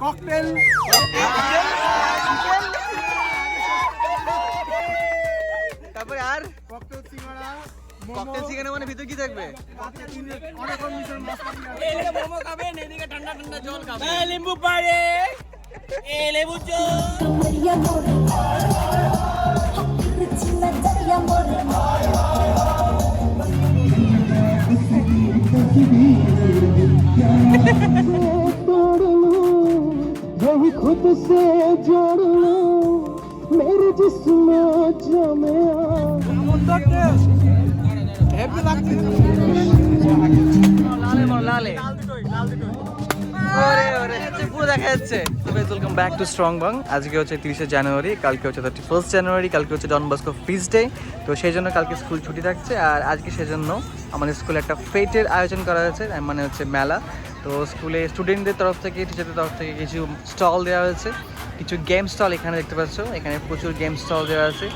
Cocktail. তারপরে আর? Cocktail সিঙ্গারা cocktail চিকেনের মানে ভিতর কি থাকবে? অনেক রকম মিশন মশলা মোমো খাবেন এদিকে ঠান্ডা ঠান্ডা জল খাবেন লেবু পাড়ে। এ লেবু চোখ Maria More, Regina Maria More. यही खुद से जोड़ लो मेरे जिस्म जमे হেভি লাগছে লালে বল লালে ওরে ওরে পুরো দেখা যাচ্ছে। ওয়েলকাম ব্যাক টু স্ট্রং বাং আজকে হচ্ছে তিরিশে জানুয়ারি, কালকে হচ্ছে থার্টি ফার্স্ট জানুয়ারি, কালকে হচ্ছে ডন বস্কো ফিজ ডে তো সেই জন্য কালকে স্কুল ছুটি থাকছে আর আজকে সেজন্য আমাদের স্কুলে একটা ফেটের আয়োজন করা হয়েছে মানে হচ্ছে মেলা। তো স্কুলে স্টুডেন্টদের তরফ থেকে টিচারদের তরফ থেকে কিছু স্টল দেওয়া হয়েছে। কিছু গেম স্টল এখানে দেখতে পাচ্ছ। এখানে প্রচুর গেম স্টল দেওয়া আছে।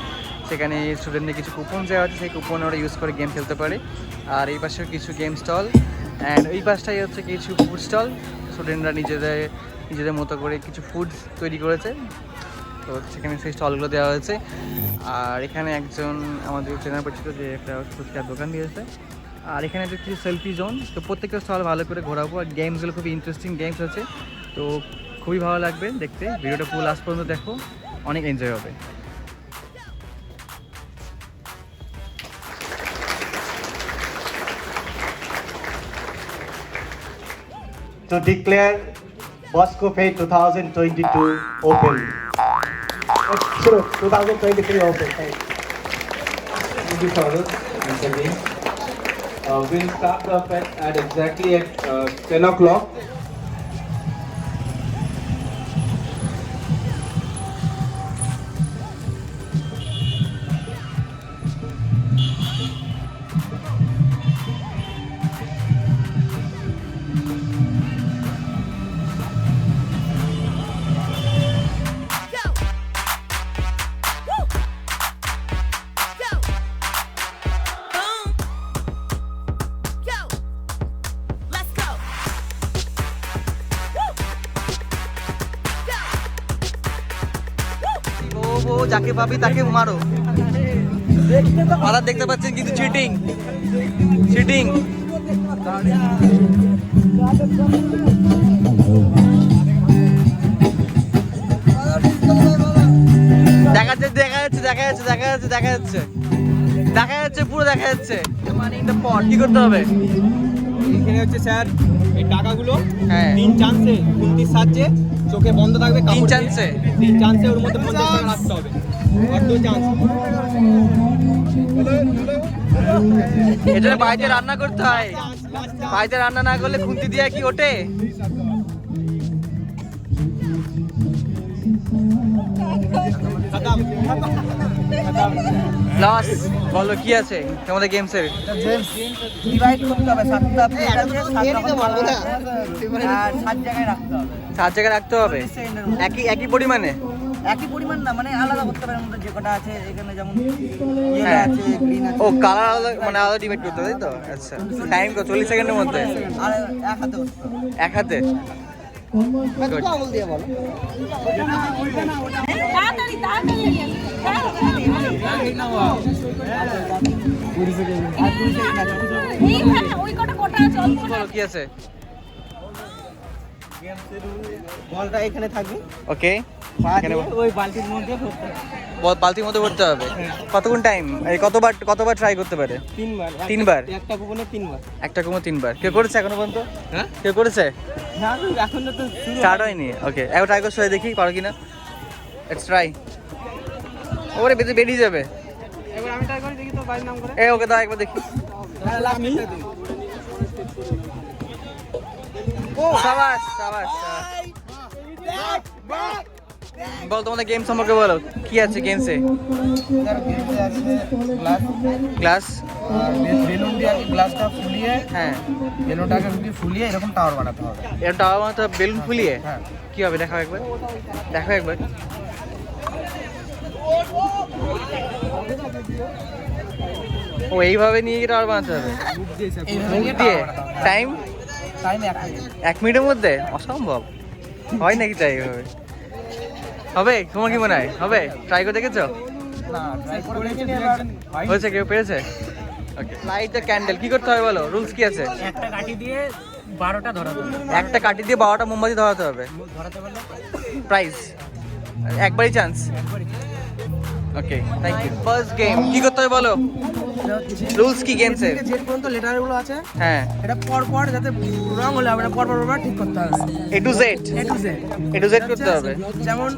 সেখানে স্টুডেন্টদের কিছু কুপন দেওয়া আছে। সেই কুপন ওরা ইউজ করে গেম খেলতে পারে। আর এই পাশেও কিছু গেম স্টল অ্যান্ড ওই পাশটাই হচ্ছে কিছু ফুড স্টল স্টুডেন্টরা নিজেদের নিজেদের মতো করে কিছু ফুড তৈরি করেছে। তো সেখানে সেই স্টলগুলো দেওয়া হয়েছে। আর এখানে একজন আমাদের চেনা পরিচিত যে একটা ফুচকার দোকান দিয়েছে। আর এখানে যে কিছু সেলফি জোন তো প্রত্যেকটা স্টল ভালো করে ঘোরাবো। আর গেমসগুলো খুবই ইন্টারেস্টিং গেমস আছে। তো খুবই ভালো লাগবে দেখতে। ভিডিওটা পুরো লাস্ট পর্যন্ত দেখো। অনেক এনজয় হবে। to declare Bosco Fate 2022 open. Uh, Sure, 2023 open. Thank you. Thank you, again. Uh, we'll start the fete at exactly at uh, 10 o'clock. যাকে পাবি তাকে মারো। ফাদার দেখতে পাচ্ছেন কিন্তু চিটিং চিটিং দেখা যাচ্ছে দেখা যাচ্ছে দেখা যাচ্ছে দেখা যাচ্ছে দেখা যাচ্ছে। দেখা যাচ্ছে পুরো দেখা যাচ্ছে। মানে পট কি করতে হবে? এখানে হচ্ছে স্যার এই টাকাগুলো হ্যাঁ। তিন চান্সে খুন্তির সাহায্যে চোখে বন্ধ থাকবে কাপড় তিন চান্সে? তিন চান্সে ওর মধ্যে পঞ্চাশ টাকা রাখতে হবে আর দু চান্স জন্য বাড়িতে রান্না করতে হয় বাড়িতে রান্না না করলে খুন্তি দিয়ে কি ওঠে লস বলো কি আছে তোমাদের গেমসের ডিভাইড করতে হবে সাতটা সাত জায়গায় রাখতে হবে সাত জায়গায় রাখতে হবে একই একই পরিমাণে একই পরিমাণ না মানে আলাদা করতে পারে মধ্যে যে কটা আছে এখানে যেমন হ্যাঁ। আছে গ্রিন আছে ও কালার আলাদা মানে আলাদা ডিভাইড করতে হবে তাই তো আচ্ছা টাইম কত চল্লিশ সেকেন্ডের মধ্যে আর এক হাতে এক হাতে Good. আঙুল বলটা এখানে থাকবে। ওকে ওই বালতির মধ্যে ভরতে হবে। বল বালতির মধ্যে ভরতে হবে? কতক্ষণ টাইম এই কতবার কতবার ট্রাই করতে পারে? তিনবার। তিনবার? একটা কুপনে তিনবার। একটা তিনবার। কেউ করেছে এখনও পর্যন্ত? হ্যাঁ? কেউ করেছে? না এখন তো স্টার্ট হয়নি। ওকে একবার ট্রাই করে দেখি পারো কিনা? লেটস ট্রাই ওরে বেঁধে বেরিয়ে যাবে। এবার আমি ট্রাই করি দেখি তো বাড়ির নাম করে। এ ওকে দাও একবার দেখি। আমি? ও সাবাস সাবাস বল তোমাদের গেম সম্পর্কে বলো কি আছে গেমসে গ্লাস বেলুন দিয়ে গ্লাসটা ফুলিয়ে হ্যাঁ। বেলুনটাকে ঢুকিয়ে ফুলিয়ে এরকম টাওয়ার বানাতে হবে। এটা টাওয়ার মাথা বেলুন ফুলিয়ে? হ্যাঁ। কি হবে দেখাও একবার। দেখো একবার। ও এইভাবে নিয়ে টাওয়ার বানাতে হবে। টাইম টাইম এক মিনিট এক মিনিটের মধ্যে? অসম্ভব। হয় নাকি ট্রাই হবে হবে? তোমার কি মনে হয়? হবে? ট্রাই করে দেখেছ? হয়েছে কেউ ওকে লাইট দ্য ক্যান্ডেল কি করতে হবে বলো? রুলস কি আছে? একটা কাঠি দিয়ে বারোটা ধরাতে হবে। একটা কাঠি দিয়ে বারোটা মোমবাতি ধরাতে হবে। প্রাইজ একবারই chance okay thank you first game কি করতে হবে বলো? রুলস কি গেমসের যে পর্যন্ত লেটারগুলো আছে হ্যাঁ। এটা পর পর যাতে রং হলে হবে না পর পর পর পর ঠিক করতে হবে। A to Z A to Z A to Z করতে হবে। যেমন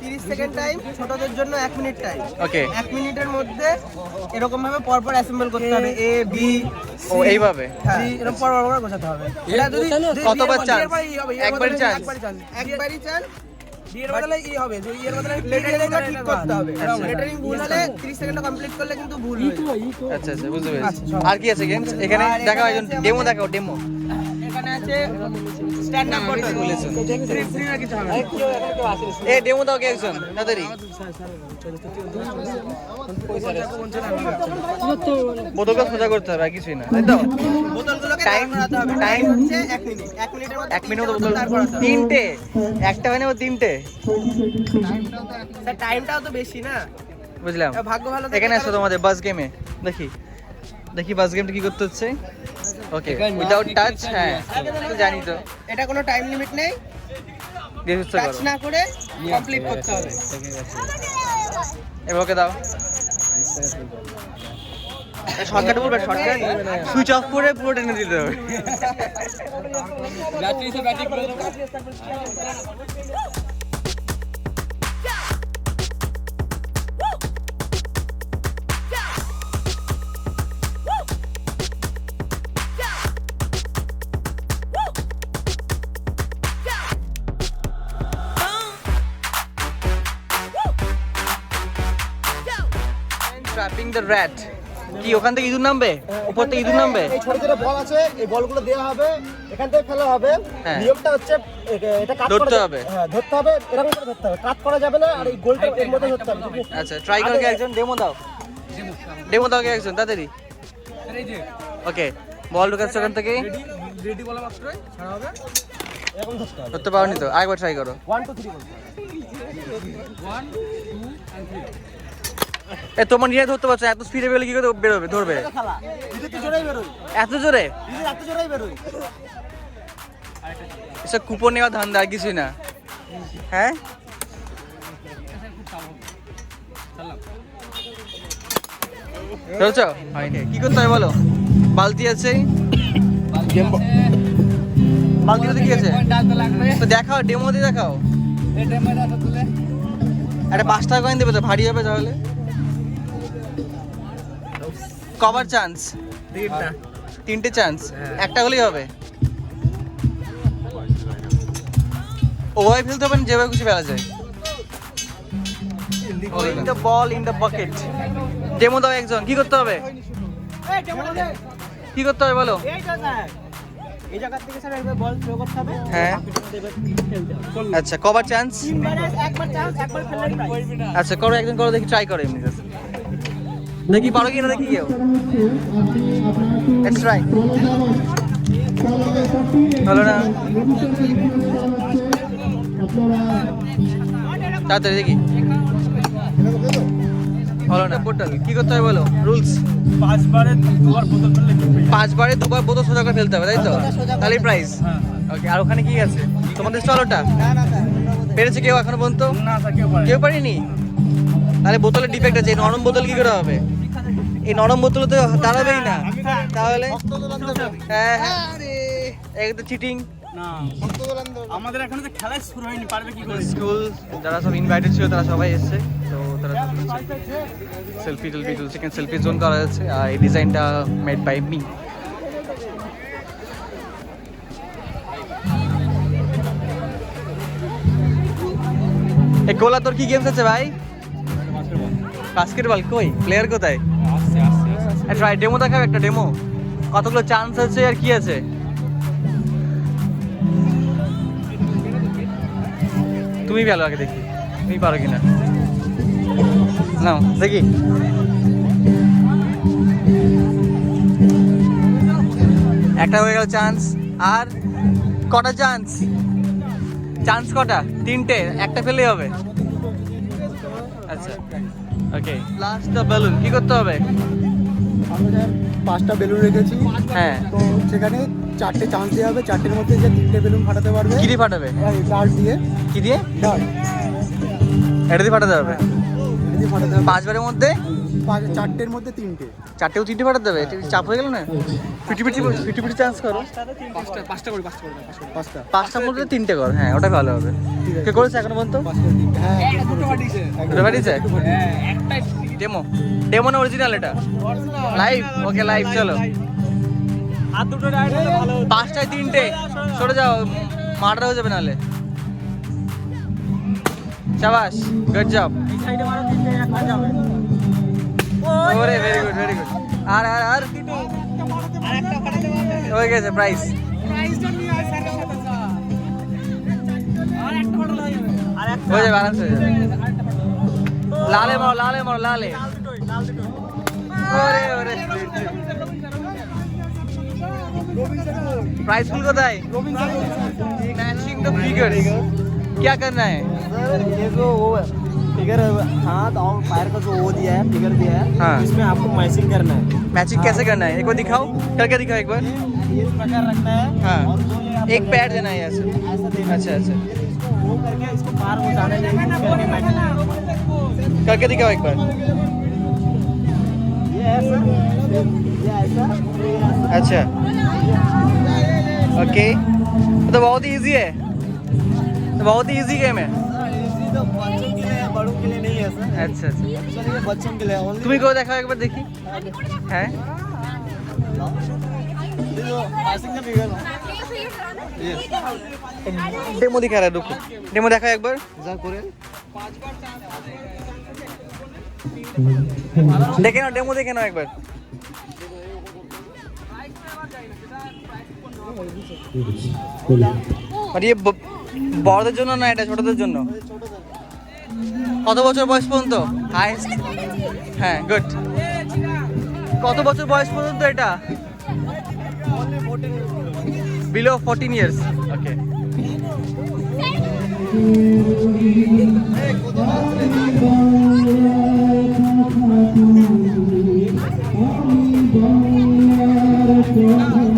তিরিশ সেকেন্ড টাইম ছোটদের জন্য এক মিনিট টাইম ওকে এক মিনিটের মধ্যে এরকম ভাবে পর পর অ্যাসেম্বল করতে হবে। এ বি ও এইভাবে। এরকম পর পর পর গোছাতে হবে। এটা যদি যদি কতবার chance। একবারই চান্স বিয়ের বদলে ই হবে যদি এর বদলে লেটারিংটা ঠিক করতে হবে। লেটারিং ভুল হলে 30 সেকেন্ড কমপ্লিট করলে কিন্তু ভুল হয়ে আচ্ছা আচ্ছা বুঝতে পেরেছি। আচ্ছা, আর কি আছে গেমস এখানে দেখা দেখাও একজন ডেমো দেখাও ডেমো আছে। স্ট্যান্ড আপ বোতল বলেছেন। ফ্রি ফ্রি না কিছু হবে এ ডেমো দাও কে একজন। তাড়াতাড়ি। বোতলটা সোজা করতে হবে আর কিছুই না। তাই তো বোতলগুলোকে Time- দাঁড় করাতে হবে। Time- টাইম হচ্ছে 1 মিনিট। 1 মিনিটের মধ্যে এক মিনিট বোতল তিনটে। একটা হয় না ও তিনটে। স্যার টাইমটাও তো বেশি না। বুঝলাম। ভাগ্য ভালো এখানে আসো তোমাদের বাস গেমে দেখি। দেখি বাস গেমটা কি করতে হচ্ছে। ওকে উইদাউট টাচ হ্যাঁ জানি তো। এটা কোনো টাইম লিমিট নেই। টাচ না করে কমপ্লিট করতে হবে। এবার ওকে দাও। শর্টকাট বলবে শর্টকাট সুইচ অফ করে পুরো টেনে দিতে হবে। দ্য র্যাট কি ওখান থেকে ইঁদুর নামবে? উপর থেকে ইঁদুর নামবে? এই ছোট ছোট বল আছে এই বলগুলো দেওয়া হবে এখান থেকে ফেলা হবে। হ্যাঁ। নিয়মটা হচ্ছে এটা কাট ধরতে হবে। হ্যাঁ ধরতে হবে এরকম করে ধরতে হবে। কাট করা যাবে না আর এই গোলটা এর মধ্যে ধরতে হবে আচ্ছা ট্রাই করকে একজন ডেমো দাও। ডেমো দাও কে একজন তাড়াতাড়ি। ওকে বল ঢুকাচ্ছে ওখান থেকে। রেডি বলা মাত্রই ছাড়া হবে এরকম ধরতে হবে ধরতে পারোনি তো আরেকবার ট্রাই করো। ওয়ান টু থ্রি বলতে এ তোমার নিজে ধরতে পারছ এত স্পিডে বেরোলে কি করে বেরোবে ধরবে? এত জোরে? এসব কুপন নেওয়া ধান্দা আর কিছুই না। হ্যাঁ? চলছো কি করতে হবে বলো? বালতি আছে? বালতিতে কি আছে? তো দেখাও ডেমো দিয়ে দেখাও। একটা পাঁচ টাকা কয়েন দেবে তো ভারী হবে তাহলে। Cover chance? তিনটা। তিনটে চান্স? একটা হলেই হবে? ওভাবে ফেলতে হবে না যেভাবে খুশি ফেলা যায়। In the ball in the pocket demo দাও একজন কি করতে হবে? কি করতে হবে বলো? এই তো স্যার। এই জায়গা থেকে স্যার একবার বল থ্রো করতে হবে। হ্যাঁ। আচ্ছা কভার চান্স? একবার চান্স একবার ফেললে আচ্ছা করো একজন করো দেখি ট্রাই করো এমনি। দেখি পারো কি না দেখি কেউ। লেটস ট্রাই হলো না। তাড়াতাড়ি দেখি। হলো না। পোর্টাল কি করতে হবে বলো? রুলস পাঁচবারে দুবার বোতল পাঁচবারে দুবার বোতল সোজা করে ফেলতে হবে তাই তো? তাহলেই প্রাইস ওকে আর ওখানে কি আছে? তোমাদের স্যার পেরেছে কেউ এখনও পর্যন্ত? না কেউ পারে কেউ পারিনি? তাহলে বোতলের ডিফেক্ট আছে এই নরম বোতল কি করে হবে? এই নরম বোতল তো দাঁড়াবেই না। তাহলে? হ্যাঁ হ্যাঁ। চিটিং আমাদের এখনও তো খেলা শুরু হয়নি পারবে কি করে? স্কুল যারা সব ইনভাইটেড ছিল তারা সবাই এসেছে। তো তারা সেলফি টেলফি তুলছে কিন্তু সেলফি জোন করা আর এই ডিজাইনটা মেড বাই মি এই গোলা তোর কি গেমস আছে ভাই? বাস্কেটবল কই? প্লেয়ার কোথায়? ট্রাই ডেমো দেখাও একটা ডেমো কতগুলো চান্স আছে আর কি আছে? তুমি ভালো আগে দেখি, তুমি পারো কিনা। নাও, দেখি। একটা হয়ে গেল চান্স আর কটা চান্স চান্স কটা? তিনটে, একটা ফেলেই হবে। আচ্ছা ওকে লাস্টটা বেলুন কি করতে হবে? আমরা পাঁচটা বেলুন রেখেছি হ্যাঁ। তো সেখানে চারটে চান্স দেওয়া হবে চারটের মধ্যে যে তিনটে বেলুন ফাটাতে পারবে। কি দিয়ে ফাটাবে? ডার্ট দিয়ে। কি দিয়ে? ডার্ট এটা দিয়ে ফাটাতে হবে? হবে। পাঁচবারের মধ্যে? পাঁচ- চারটের মধ্যে তিনটে। চারটেও তিনটে ফাটাতে হবে? এটা চাপ হয়ে গেল না? ফিটি ফিটি ফিটি ফিটি চান্স করো। পাঁচটা পাঁচটার মধ্যে তিনটে কর। হ্যাঁ ওটা ভালো হবে। কে করেছে এখনও পর্যন্ত পাঁচটা তিনটে। হ্যাঁ দুটো ফাটিয়েছে ডেমো ডেমো না অরিজিনাল এটা? লাইভ ওকে লাইভ চলো। আর দুটো। পাঁচটায় তিনটে। সরে যাও। মার্ডার হয়ে যাবে নাহলে। চাবাস গুড জব সাইডে মারো তিন জায়গা খা যাবে ওরে ভেরি গুড ভেরি গুড আর আর আর হয়ে গেছে প্রাইস হয়ে যাবে আরামসে লালে মারো লালে মারো লালে ওরে ওরে प्राइस पूल बताए मैचिंग द फिगर्स क्या करना है सर ये जो वो है फिगर हाथ और पैर का जो वो दिया है फिगर दिया है हाँ। इसमें आपको मैचिंग करना है। मैचिंग कैसे करना है? एक बार दिखाओ करके दिखाओ एक बार। ये इस प्रकार रखना है हाँ। और जो ये एक पैर देना है ऐसे। ऐसा देना अच्छा अच्छा। इसको वो करके इसको बाहर वो जाने देंगे करके दिखाओ एक बार। ये है सर ये ऐसा ये ऐसा। अच्छा। ओके। तो बहुत ही। इजी है तो बहुत ही। इजी गेम है। इसी तो बच्चों के लिए है बड़ों के लिए नहीं है सर अच्छा अच्छा सर ये बच्चों के लिए ओनली তুমি কেউ দেখাও একবার দেখি হ্যাঁ पासिंग का फिगर ডেমো দিখা রা রুকো ডেমো দেখাও একবার যা করে দেখে নাও ডেমো দেখে নাও একবার আর ইয়ে ব- বড়দের জন্য না এটা ছোটদের জন্য কত বছর বয়স পর্যন্ত? হাইস্ট হ্যাঁ গুড কত বছর বয়স পর্যন্ত এটা? Below fourteen years okay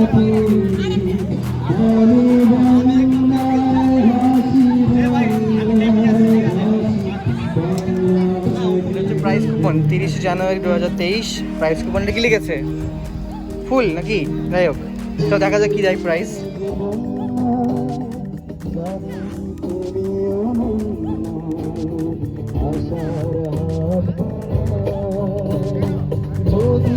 price coupon, তিরিশে জানুয়ারি দু হাজার তেইশ প্রাইস কুপনটা কি লিখেছে? ফুল নাকি? যাই হোক, তো দেখা যাক কি যায় প্রাইস যদি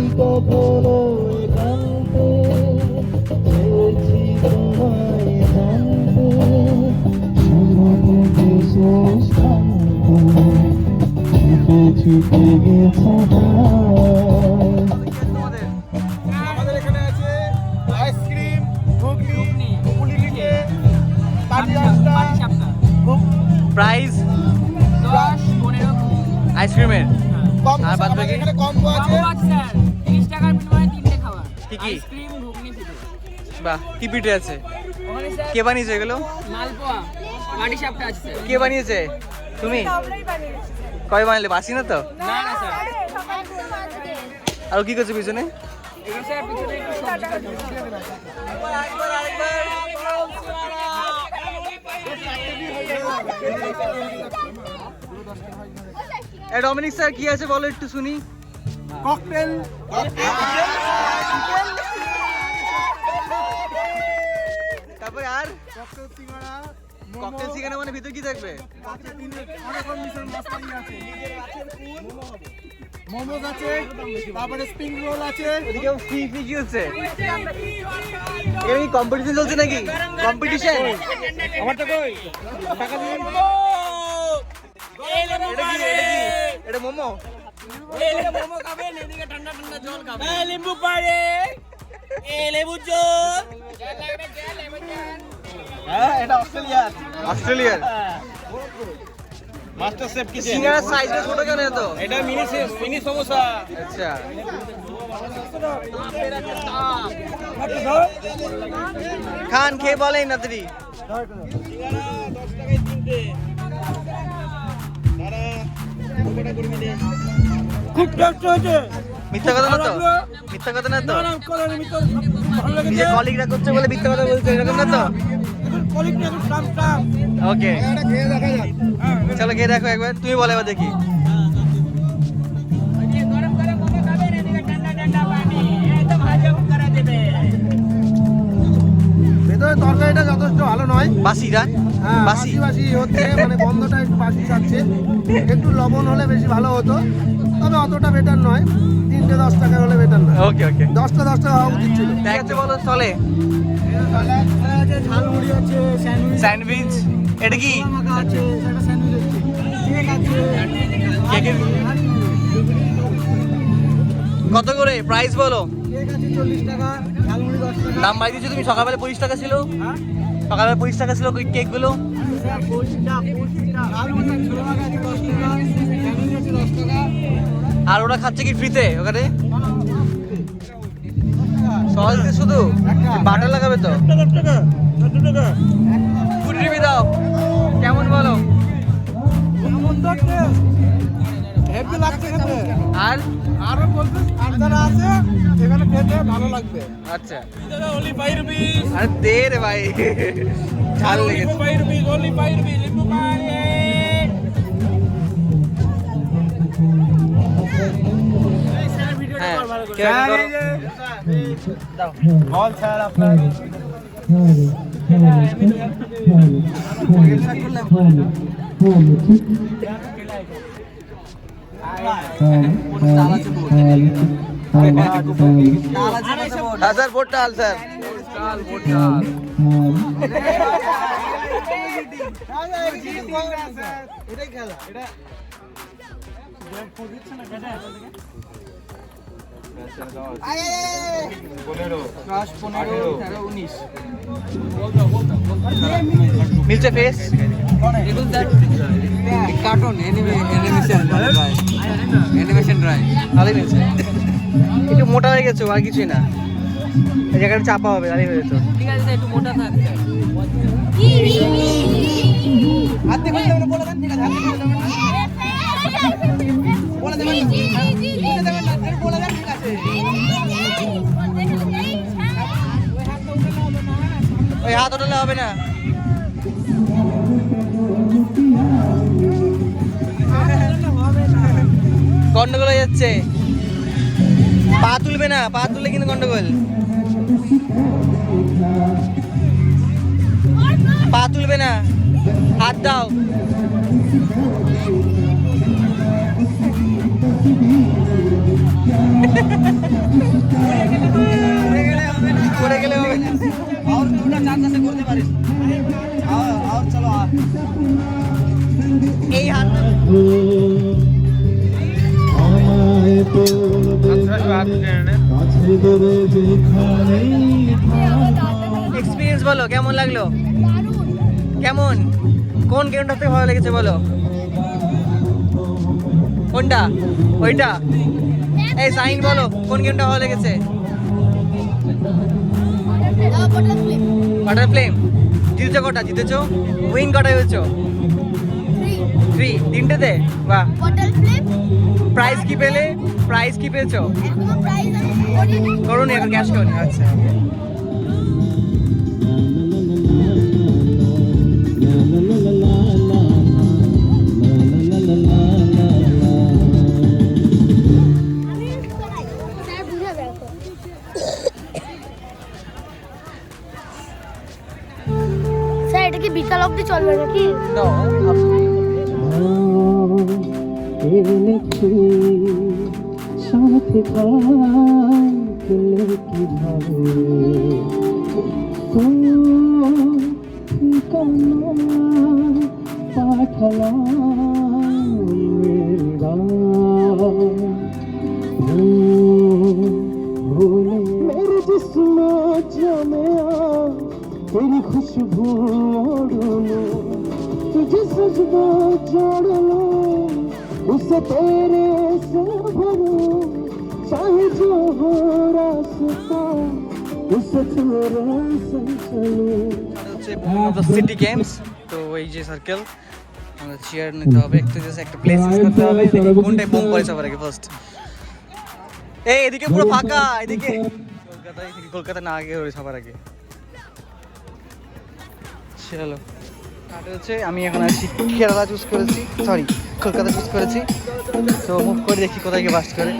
ছুটে ছুটে গেছে আমাদের এখানে আছে আইসক্রিম ঘুগনি পুলি পিঠে পাটি সাপটা প্রাইস আইসক্রিমের। আর বাদ বাকি? এখানে কম্বো আছে তিরিশ টাকার বিনিময়ে তিনটে খাবার কি কি? আইসক্রিম ঘুগনি পিঠে বাহ কি পিঠে আছে? ওখানে স্যার কে বানিয়েছে এগুলো? মালপোয়া। পাটি সাপটা আছে। কে বানিয়েছে? তুমি? কয় বানালে বাসি না তো? না না স্যার। আর কি করছ পিছনে? ডমিনিক স্যার কি আছে বলো একটু শুনি। ককটেল। তারপরে আর? ককটেল সিঙ্গাড়া ককটেল চিকেন মানে ভিতর কি থাকবে? অনেক রকম মিশন মশলা আছে মোমোজ আছে তারপরে স্প্রিং রোল আছে। এদিকে ফ্রি ফ্রি কি হচ্ছে এখানে কি কম্পিটিশন চলছে নাকি? কম্পিটিশন আমারটা কই? টাকা দিন এটা কি এটা মোমো? মোমো খাবেন এদিকে ঠান্ডা ঠান্ডা জল খাবেন এই লেবু পাড়ে এই লেবু জল। হ্যাঁ এটা অস্ট্রেলিয়ার। মাস্টার শেফ কিচেন সিঙ্গারার সাইজটা ছোট কেন এটা মিনি মিনি সমোসা। আচ্ছা। খান খেয়ে বলেন নাতরি খুব টেস্ট হয়েছে। মিথ্যা কথা না তো? মিথ্যা কথা না তো? কলিগরা করছে বলে মিথ্যা কথা বলছে এরকম না তো? ওকে চলো খেয়ে দেখো একবার। তুমি বলে এবার দেখি। তরকারিটা যথেষ্ট ভালো নয়। বাসিরা হ্যাঁ বাসি? বাসি বাসি হচ্ছে মানে গন্ধটা একটু বাসি থাকছে। একটু লবণ হলে বেশি ভালো হতো তবে অতটা বেটার নয়। তিনটে দশ টাকা হলে বেটার নয় ওকে ওকে দশটা দশ টাকা হওয়া উচিত ছিল। ঠিক আছে বলো চলে। ঝালমুড়ি আছে স্যান্ডউইচ এটা কি? কত করে? প্রাইস বলো। চল্লিশ টাকা দাম বাড়িয়ে দিয়েছ তুমি? সকালবেলা পঁচিশ টাকা ছিল। সকালবেলা পঁচিশ টাকা ছিল ওই কেকগুলো? আর ওরা খাচ্ছে কি ফ্রিতে ওখানে? সহজ শুধু? বাটার লাগাবে তো? ফুড রিভিউ দাও। কেমন বলো? আর? আরও বলবে আর যারা আছে এখানে খেতে ভালো লাগবে। আচ্ছা। only 5 rupees আরে দে রে ভাই। ঝাল লেগেছে। 5 rupees only 5 rupees limbu pani হ্যাঁ কীরকম করো? বল স্যার আপনার। স্যার ভোট ডাল স্যার। এটাই খেলা এটা মিলছে ফেস কার্টুন অ্যানিমেশন ড্রাই ভালোই মিলছে। একটু মোটা হয়ে গেছো আর কিছুই না। এই জায়গাটা চাপা হবে তাহলেই হয়ে যেত। হাত দিয়ে বলে দেবেন বলে দেন ঠিক আছে হাত দিয়ে বলে দেবেন বলে দেবেন বলে দেবেন বলে দেন ঠিক আছে। ওই হাত ওঠালে হবে না। গন্ডগোল হয়ে যাচ্ছে। পা তুলবে না, পা তুললে কিন্তু গন্ডগোল। পা তুলবে না, হাত দাও। পড়ে গেলে হবে না। আর দুটো চার চাষে করতে পারিস আর কেমন লাগল? কেমন? কোন গেমটা থেকে ভালো লেগেছে বলো? কোনটা? ওইটা? এই সাইন বলো কোন গেমটা ভালো লেগেছে? বাটার ফ্লেম জিতেছো কটা? জিতেছো? উইন কটা হয়েছো? থ্রি। তিনটেতে? বাহ। প্রাইজ কি পেলে? প্রাইজ কি পেয়েছ? করুন। এখন ক্যাশ করুন আচ্ছা। বিকাল অবধি চলবে নাকি? সাথে পাইলে কীভাবে পাঠালাম ভুলে মেরে জিসম জমে তেরি খুশবু तुझे सजदा जोड़ लो उसे तेरे से भरो चाहे जो हो रास्ता उसे तेरे से चलो হচ্ছে সিটি গেমস তো এই যে সার্কেল আমাদের চেয়ার নিতে হবে একটু জাস্ট একটা প্লেস চুজ করতে হবে দেখি কোনটায় বোম পড়ে সবার আগে ফার্স্ট এই এদিকে পুরো ফাঁকা এদিকে কলকাতায় থেকে কলকাতা না আগে ওই সবার আগে চলো আর হচ্ছে আমি এখন আছি কেরালা চুজ করেছি সরি কলকাতা চুজ করেছি। তো মুভ করে দেখি কোথায় গিয়ে বাস করে।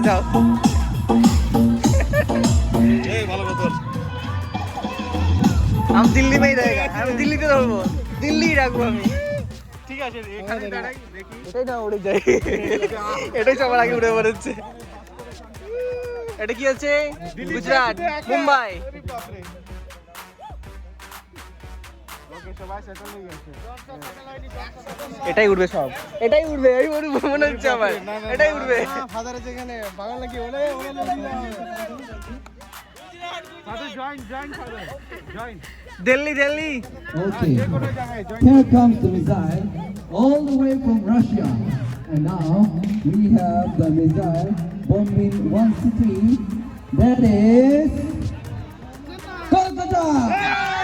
সামনে যাও আমি দিল্লিতেই জায়গা আমি দিল্লিতে ধরবো দিল্লিই রাখব আমি। ঠিক আছে হ্যাঁ, এটাই সবার আগে উড়ে বেরোচ্ছে এটা কি হচ্ছে? গুজরাট মুম্বাই। এটাই উঠবে সব এটাই উঠবে এই মনে হচ্ছে আমার এটাই উঠবে ওলে Delhi Delhi all the way from Russia. And now we have the missile bombing one city. That is Kolkata.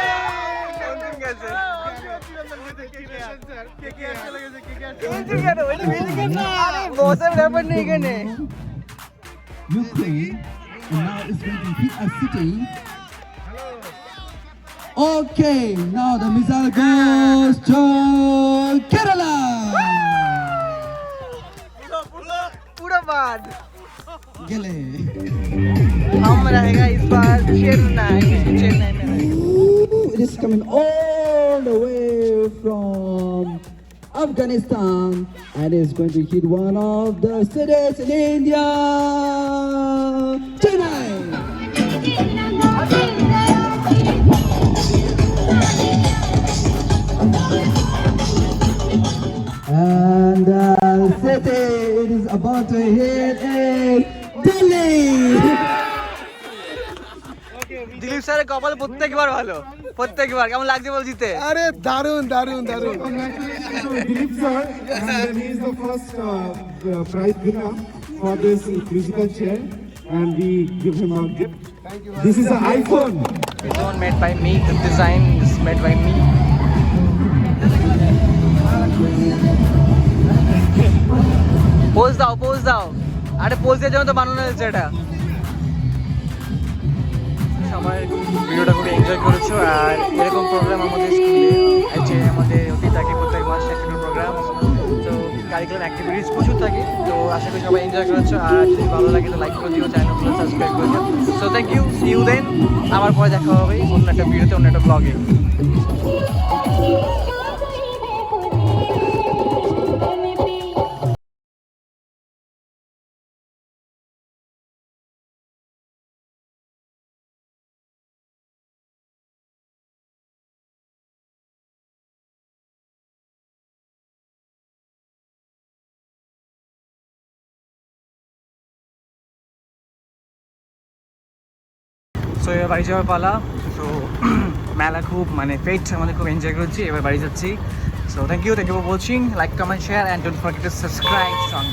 বসার ব্যাপার নেই এখানে Ukraine. And now it's going to hit a city. Okay, now the missile goes to Kerala. पूरा बाद Gele. हम रहेगा इस बार चेन्नई चेन्नई में रहेगा Ooh, it is coming all the way from Afghanistan and is going to hit one of the cities in India, Chennai. And the city it is about to hit is Delhi. Dilip স্যারের কপাল প্রত্যেকবার ভালো প্রত্যেকবার। কেমন লাগছে বল জিতে? আরে দারুণ দারুণ দারুণ Dilip sir he is the first prize winner for this physical chair and we give him a gift this is a iPhone this one made by me the design is made by me pose দাও pose দাও। আরে pose দিয়ে যেমন তো বানানো হয়েছে এটা। সবাই ভিডিওটা খুব এনজয় করেছ। আর এরকম প্রোগ্রাম আমাদের স্কুলে আছে আমাদের অতি থাকে প্রত্যেক মাসে একটা প্রোগ্রাম তো কারিকুলাম অ্যাক্টিভিটিস প্রচুর থাকে। তো আশা করি সবাই এনজয় করেছ। আর যদি ভালো লাগে তো লাইক করে দিও চ্যানেলগুলো সাবস্ক্রাইব করে দিও। So thank you see you then আবার পরে দেখা হবে অন্য একটা ভিডিওতে অন্য একটা ব্লগে সো এবার বাড়ি যাওয়ার পালা। তো মেলা খুব মানে পেট আমাদের খুব এনজয় করছি, এবার বাড়ি যাচ্ছি। So thank you thank you for watching like comment share and don't forget to subscribe song